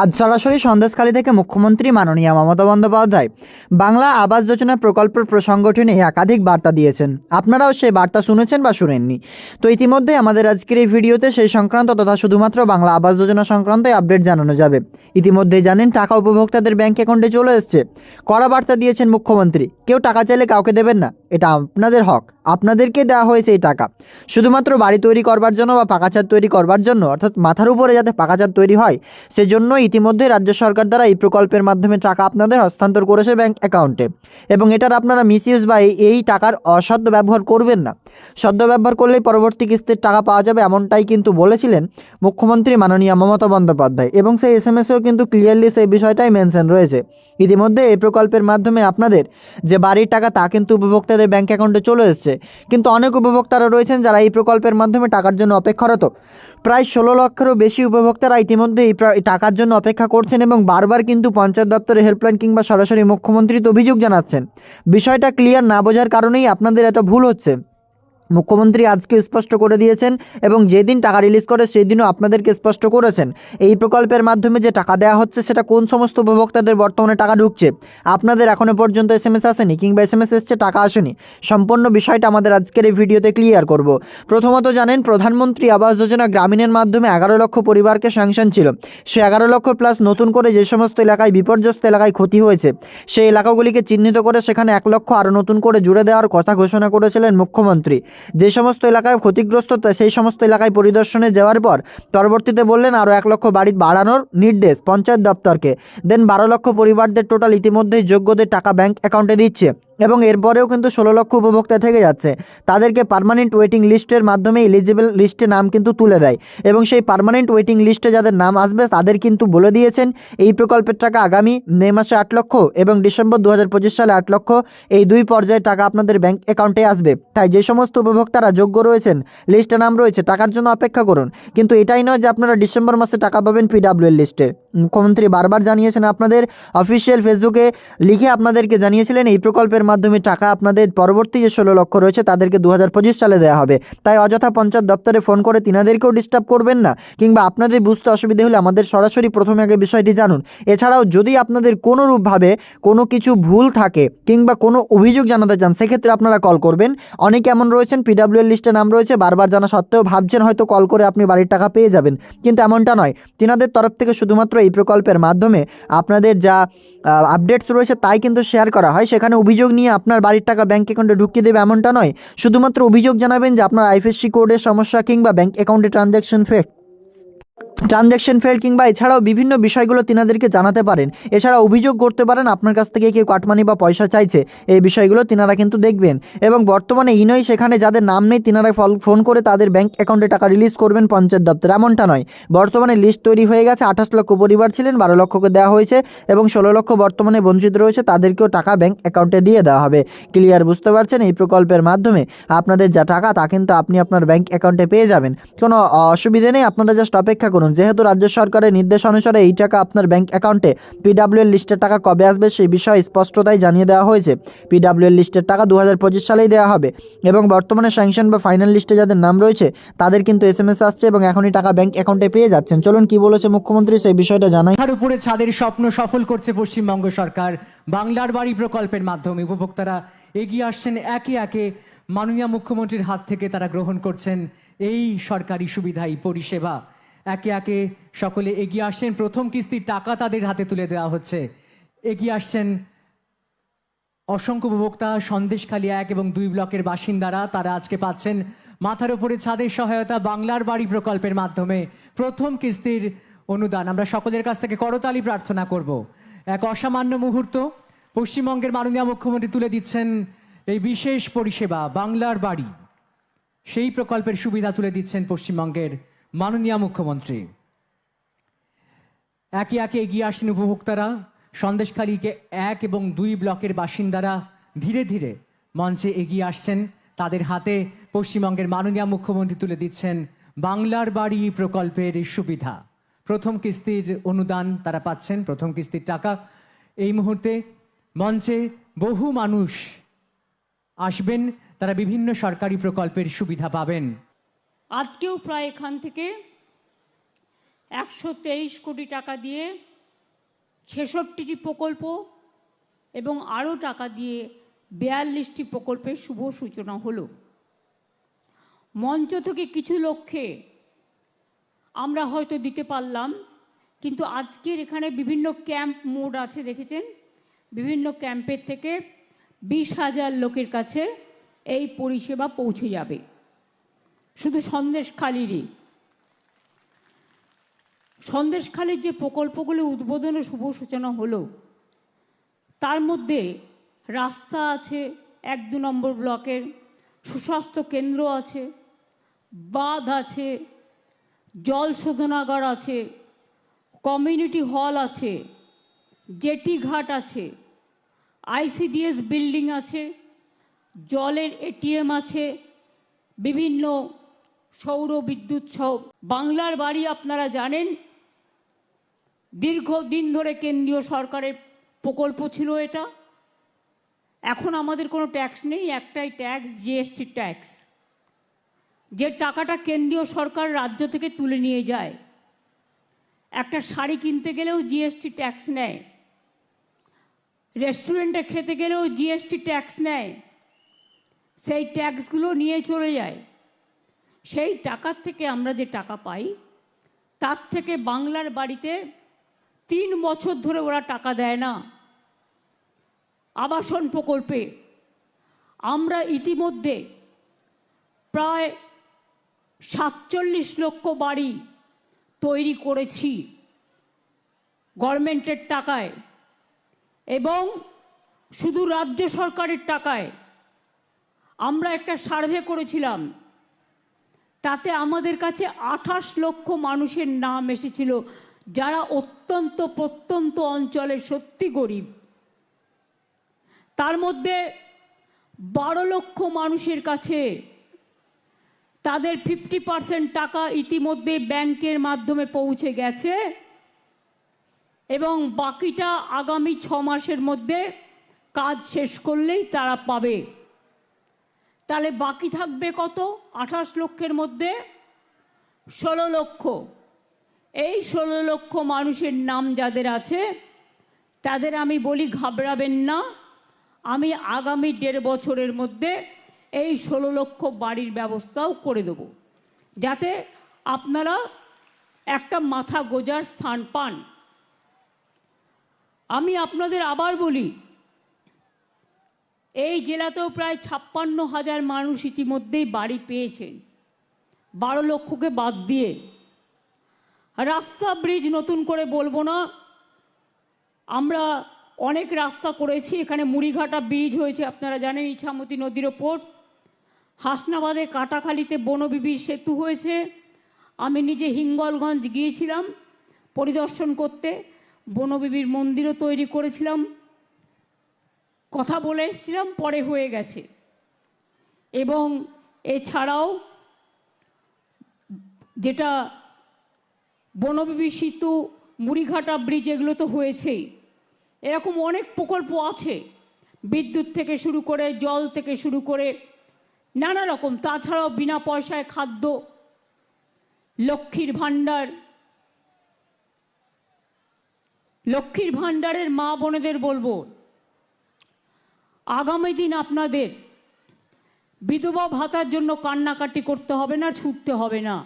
আজ সরাসরি সন্দেশখালী থেকে মুখ্যমন্ত্রী মাননীয় মমতা বন্দ্যোপাধ্যায়। বাংলা আবাস যোজনা প্রকল্প প্রসঙ্গটি নিয়ে একাধিক বার্তা দিয়েছেন। আপনারাও সেই বার্তা শুনেছেন বা শুনেননি। তো ইতিমধ্যে আমাদের আজকের এই ভিডিওতে সেই সংক্রান্ত তথা শুধুমাত্র বাংলা আবাস যোজনা সংক্রান্ত আপডেট জানানো যাবে। ইতিমধ্যেই জানেন, টাকা উপভোক্তাদের ব্যাংক অ্যাকাউন্টে চলে এসছে। কড়া বার্তা দিয়েছেন মুখ্যমন্ত্রী। কেউ টাকা চাইলে কাউকে দেবেন না। এটা আপনাদের হক। আপনাদেরকে দেওয়া হয়েছে এই টাকা। শুধুমাত্র বাড়ি তৈরি করবার জন্য বা পাকা ছাদ তৈরি করবার জন্য, অর্থাৎ মাথার উপরে যাতে পাকা ছাদ তৈরি হয় সেজন্য ইতিমধ্যে রাজ্য সরকার দ্বারা এই প্রকল্পের মাধ্যমে টাকা আপনাদের হস্তান্তর করেছে ব্যাংক অ্যাকাউন্টে। এবং এটার আপনারা মিসইউজ বা এই- টাকার অসদ্য ব্যবহার করবেন না। সদ্য ব্যবহার করলেই পরবর্তী কিস্তির টাকা পাওয়া যাবে এমনটাই কিন্তু বলেছিলেন মুখ্যমন্ত্রী মাননীয় মমতা বন্দ্যোপাধ্যায়। এবং সেই এস এম এসেও কিন্তু ক্লিয়ারলি সেই বিষয়টাই মেনশন রয়েছে। ইতিমধ্যে এই প্রকল্পের মাধ্যমে আপনাদের যে বাড়ির টাকা তা কিন্তু উপভোক্তাদের ব্যাংক অ্যাকাউন্টে চলে এসছে। কিন্তু অনেক উপভোক্তারা রয়েছেন যারা এই প্রকল্পের মাধ্যমে টাকার জন্য অপেক্ষারত। প্রায় ষোলো লক্ষেরও বেশি উপভোক্তারা ইতিমধ্যে এই টাকার জন্য অপেক্ষা করছেন এবং বারবার কিন্তু পঞ্চায়েত দপ্তরের হেল্পলাইন কিংবা সরাসরি মুখ্যমন্ত্রীতে অভিযোগ জানাচ্ছেন। বিষয়টা ক্লিয়ার না বোঝার কারণেই আপনাদের এটা ভুল হচ্ছে। মুখ্যমন্ত্রী আজকে স্পষ্ট করে দিয়েছেন এবং যেদিন টাকা রিলিজ করে সেই দিনও আপনাদেরকে স্পষ্ট করেছেন। এই প্রকল্পের মাধ্যমে যে টাকা দেওয়া হচ্ছে, সেটা কোন সমস্ত উপভোক্তাদের বর্তমানে টাকা ঢুকছে? আপনাদের এখনও পর্যন্ত এস এম এস আসেনি কিংবা এস এম এস এসছে, টাকা আসেনি। সম্পূর্ণ বিষয়টা আমাদের আজকের এই ভিডিওতে ক্লিয়ার করব। প্রথমত জানেন, প্রধানমন্ত্রী আবাস যোজনা গ্রামীণের মাধ্যমে এগারো লক্ষ পরিবারকে স্যাংশন ছিল। সে এগারো লক্ষ প্লাস নতুন করে যে সমস্ত এলাকায়, বিপর্যস্ত এলাকায় ক্ষতি হয়েছে, সেই এলাকাগুলিকে চিহ্নিত করে সেখানে এক লক্ষ আরও নতুন করে জুড়ে দেওয়ার কথা ঘোষণা করেছিলেন মুখ্যমন্ত্রী। যে সমস্ত এলাকায় ক্ষতিগ্রস্ত সেই সমস্ত এলাকায় পরিদর্শনে যাওয়ার পর পরবর্তীতে বললেন আরও এক লক্ষ বাড়ি বাড়ানোর নির্দেশ পঞ্চায়েত দপ্তরকে। দেন বারো লক্ষ পরিবারদের টোটাল ইতিমধ্যেই যোগ্যদের টাকা ব্যাংক অ্যাকাউন্টে দিচ্ছে। এবং এরপরেও কিন্তু ষোলো লক্ষ উপভোক্তা থেকে যাচ্ছে। তাদেরকে পার্মানেন্ট ওয়েটিং লিস্টের মাধ্যমে এলিজিবল লিস্টে নাম কিন্তু তুলে দেয়। এবং সেই পার্মানেন্ট ওয়েটিং লিস্টে যাদের নাম আসবে, তাদের কিন্তু বলে দিয়েছেন, এই প্রকল্পের টাকা আগামী মে মাসে আট লক্ষ এবং ডিসেম্বর দু হাজার পঁচিশ সালে আট লক্ষ, এই দুই পর্যায়ে টাকা আপনাদের ব্যাংক অ্যাকাউন্টে আসবে। তাই যে সমস্ত উপভোক্তারা যোগ্য রয়েছেন লিস্টে নাম রয়েছে, টাকার জন্য অপেক্ষা করুন। কিন্তু এটাই নয় যে আপনারা ডিসেম্বর মাসে টাকা পাবেন পিডাব্লিউ এর লিস্টে মুখ্যমন্ত্রী বারবার জানিয়েছেন আপনাদের অফিসিয়াল ফেসবুকে লিখে আপনাদেরকে জানিয়েছিলেন, এই প্রকল্পের মাধ্যমে টাকা আপনাদের পরবর্তী যে ষোলো লক্ষ রয়েছে তাদেরকে দু হাজার পঁচিশ সালে দেওয়া হবে। তাই অযথা পঞ্চায়েত দপ্তরে ফোন করে তিনাদেরকেও ডিস্টার্ব করবেন না, কিংবা আপনাদের বুঝতে অসুবিধে হলে আমাদের সরাসরি প্রথমে আগে বিষয়টি জানুন। এছাড়াও যদি আপনাদের কোনোরূপভাবে কোনো কিছু ভুল থাকে, কিংবা কোনো অভিযোগ জানাতে চান, সেক্ষেত্রে আপনারা কল করবেন। অনেকে এমন রয়েছেন পিডাব্লিউ এর লিস্টে নাম রয়েছে, বারবার জানা সত্ত্বেও ভাবছেন হয়তো কল করে আপনি বাড়ির টাকা পেয়ে যাবেন। কিন্তু এমনটা নয়। তিনাদের তরফ থেকে শুধুমাত্র এই প্রকল্পের মাধ্যমে আপনাদের যা আপডেটস রয়েছে তাই কিন্তু শেয়ার করা হয়। সেখানে অভিযোগ নিয়ে আপনার বাড়ির টাকা ব্যাঙ্ক অ্যাকাউন্টে ঢুকিয়ে দেবে এমনটা নয়। শুধুমাত্র অভিযোগ জানাবেন যে আপনার আইএফএসসি কোডের সমস্যা কিংবা ব্যাঙ্ক অ্যাকাউন্টে ট্রানজ্যাকশন ফেক ট্রানজ্যাকশন ফেল কিংবা এছাড়াও বিভিন্ন বিষয়গুলো তিনাদেরকে জানাতে পারেন। এছাড়া অভিযোগ করতে পারেন আপনার কাছ থেকে কেউ কাটমানি বা পয়সা চাইছে। এই বিষয়গুলো তিনারা কিন্তু দেখবেন। এবং বর্তমানে ইনই সেখানে যাদের নাম নেই, তিনারা ফোন করে তাদের ব্যাংক অ্যাকাউন্টে টাকা রিলিজ করবেন পঞ্চায়েত দপ্তর। এমনটা নয়। বর্তমানে লিস্ট তৈরি হয়ে গেছে, আঠাশ লক্ষ পরিবার ছিলেন, বারো লক্ষকে দেওয়া হয়েছে এবং ষোলো লক্ষ বর্তমানে বঞ্চিত রয়েছে, তাদেরকেও টাকা ব্যাংক অ্যাকাউন্টে দিয়ে দেওয়া হবে। ক্লিয়ার বুঝতে পারছেন এই প্রকল্পের মাধ্যমে? আপনাদের যা টাকা, তা কিন্তু আপনি আপনার ব্যাংক অ্যাকাউন্টে পেয়ে যাবেন। কোনো অসুবিধে নেই, আপনারা জাস্ট অপেক্ষা করুন। যেহেতু রাজ্য সরকারের নির্দেশ অনুসারে এই টাকা আপনার ব্যাংক অ্যাকাউন্টে পিডাব্লিউ এর লিস্টের টাকা কবে আসবে সেই বিষয়ে স্পষ্টতাই জানিয়ে দেওয়া হয়েছে। পিডাব্লিউ এর লিস্টের টাকা দু হাজার পঁচিশ সালেই দেওয়া হবে এবং বর্তমানে স্যাংশন বা ফাইনাল লিস্টে যাদের নাম রয়েছে, তাদের কিন্তু এস এম এস আসছে এবং এখনই টাকা ব্যাংক অ্যাকাউন্টে পেয়ে যাচ্ছেন। চলুন কি বলেছে মুখ্যমন্ত্রী সেই বিষয়টা জানাই। মাথার উপরে ছাদের স্বপ্ন সফল করছে পশ্চিমবঙ্গ সরকার। বাংলার বাড়ি প্রকল্পের মাধ্যমে উপভোক্তারা এগিয়ে আসছেন একে একে। মাননীয় মুখ্যমন্ত্রীর হাত থেকে তারা গ্রহণ করছেন এই সরকারি সুবিধা এই পরিষেবা। একে একে সকলে এগিয়ে আসছেন। প্রথম কিস্তির টাকা তাদের হাতে তুলে দেওয়া হচ্ছে। এগিয়ে আসছেন অসংখ্য উপভোক্তা, সন্দেশখালী এক এবং দুই ব্লকের বাসিন্দারা। তারা আজকে পাচ্ছেন মাথার উপরে ছাদের সহায়তা বাংলার বাড়ি প্রকল্পের মাধ্যমে প্রথম কিস্তির অনুদান। আমরা সকলের কাছ থেকে করতালি প্রার্থনা করব। এক অসামান্য মুহূর্ত। পশ্চিমবঙ্গের মাননীয় মুখ্যমন্ত্রী তুলে দিচ্ছেন এই বিশেষ পরিষেবা, বাংলার বাড়ি। সেই প্রকল্পের সুবিধা তুলে দিচ্ছেন পশ্চিমবঙ্গের মাননীয় মুখ্যমন্ত্রী, একে একে এগিয়ে আসছেন উপভোক্তারা, সন্দেশখালীকে এক এবং দুই ব্লকের বাসিন্দারা ধীরে ধীরে মঞ্চে এগিয়ে আসছেন। তাদের হাতে পশ্চিমবঙ্গের মাননীয় মুখ্যমন্ত্রী তুলে দিচ্ছেন বাংলার বাড়ি প্রকল্পের সুবিধা। প্রথম কিস্তির অনুদান তারা পাচ্ছেন, প্রথম কিস্তির টাকা। এই মুহূর্তে মঞ্চে বহু মানুষ আসবেন, তারা বিভিন্ন সরকারি প্রকল্পের সুবিধা পাবেন। আজকেও প্রায় এখান থেকে একশো তেইশ কোটি টাকা দিয়ে ছেষট্টিটি প্রকল্প এবং আরও টাকা দিয়ে বিয়াল্লিশটি প্রকল্পের শুভ সূচনা হলো। মঞ্চ থেকে কিছু লক্ষ্যে আমরা হয়তো দিতে পারলাম, কিন্তু আজকের এখানে বিভিন্ন ক্যাম্প মোড আছে, দেখেছেন? বিভিন্ন ক্যাম্পের থেকে বিশ হাজার লোকের কাছে এই পরিষেবা পৌঁছে যাবে। শুধু সন্দেশখালিরই। সন্দেশখালির যে প্রকল্পগুলি উদ্বোধন ও শুভ সূচনা হলো, তার মধ্যে রাস্তা আছে এক দু নম্বর ব্লকের, সুস্বাস্থ্য কেন্দ্র আছে, বাঁধ আছে, জল শোধনাগার আছে, কমিউনিটি হল আছে, জেটি ঘাট আছে, আইসিডিএস বিল্ডিং আছে, জলের এটিএম আছে, বিভিন্ন সৌর বিদ্যুৎ সহ বাংলার বাড়ি আপনারা জানেন। দীর্ঘদিন ধরে কেন্দ্রীয় সরকারের প্রকল্প ছিল এটা। এখন আমাদের কোনো ট্যাক্স নেই, একটাই ট্যাক্স, জিএসটি ট্যাক্স। যে টাকাটা কেন্দ্রীয় সরকার রাজ্য থেকে তুলে নিয়ে যায়, একটা শাড়ি কিনতে গেলেও জিএসটি ট্যাক্স নেয়। রেস্টুরেন্টে খেতে গেলেও জিএসটি ট্যাক্স নেয়। সেই ট্যাক্সগুলো নিয়ে চলে যায়। সেই টাকার থেকে আমরা যে টাকা পাই, তার থেকে বাংলার বাড়িতে তিন বছর ধরে ওরা টাকা দেয় না। আবাসন প্রকল্পে আমরা ইতিমধ্যে প্রায় সাতচল্লিশ লক্ষ বাড়ি তৈরি করেছি গভর্নমেন্টের টাকায় এবং শুধু রাজ্য সরকারের টাকায়। আমরা একটা সার্ভে করেছিলাম তাতে আমাদের কাছে আঠাশ লক্ষ মানুষের নাম এসেছিল, যারা অত্যন্ত প্রত্যন্ত অঞ্চলে সত্যি গরিব। তার মধ্যে বারো লক্ষ মানুষের কাছে তাদের ফিফটি পার্সেন্ট টাকা ইতিমধ্যে ব্যাংকের মাধ্যমে পৌঁছে গেছে এবং বাকিটা আগামী ছ মাসের মধ্যে কাজ শেষ করলেই তারা পাবে। তাহলে বাকি থাকবে কত? আঠাশ লক্ষের মধ্যে ষোলো লক্ষ। এই ষোলো লক্ষ মানুষের নাম যাদের আছে, তাদের আমি বলি ঘাবড়াবেন না। আমি আগামী দেড় বছরের মধ্যে এই ষোলো লক্ষ বাড়ির ব্যবস্থাও করে দেব। যাতে আপনারা একটা মাথা গোজার স্থান পান। আমি আপনাদের আবার বলি এই জেলাতেও প্রায় ছাপ্পান্ন হাজার মানুষ ইতিমধ্যেই বাড়ি পেয়েছেন। বারো লক্ষকে বাদ দিয়ে। রাস্তা ব্রিজ নতুন করে বলব না, আমরা অনেক রাস্তা করেছি, এখানে মুড়িঘাটা ব্রিজ হয়েছে, আপনারা জানেন ইছামতি নদীর ওপর। হাসনাবাদে কাটাখালিতে বনবিবির সেতু হয়েছে, আমি নিজে হিঙ্গলগঞ্জ গিয়েছিলাম পরিদর্শন করতে, বনবিবির মন্দিরও তৈরি করেছিলাম। কথা বলে এসেছিলাম, পরে হয়ে গেছে। এবং এছাড়াও যেটা বনবিবি সেতু মুড়িঘাটা ব্রিজ, এগুলো তো হয়েছেই। এরকম অনেক প্রকল্প আছে। বিদ্যুৎ থেকে শুরু করে, জল থেকে শুরু করে, নানা রকম। তাছাড়াও বিনা পয়সায় খাদ্য, লক্ষ্মীর ভাণ্ডার। লক্ষ্মীর ভাণ্ডারের মা বোনেদের বলব আগামী দিন আপনাদের বিধবা ভাতার জন্য কান্নাকাটি করতে হবে না ছুটতে হবে না।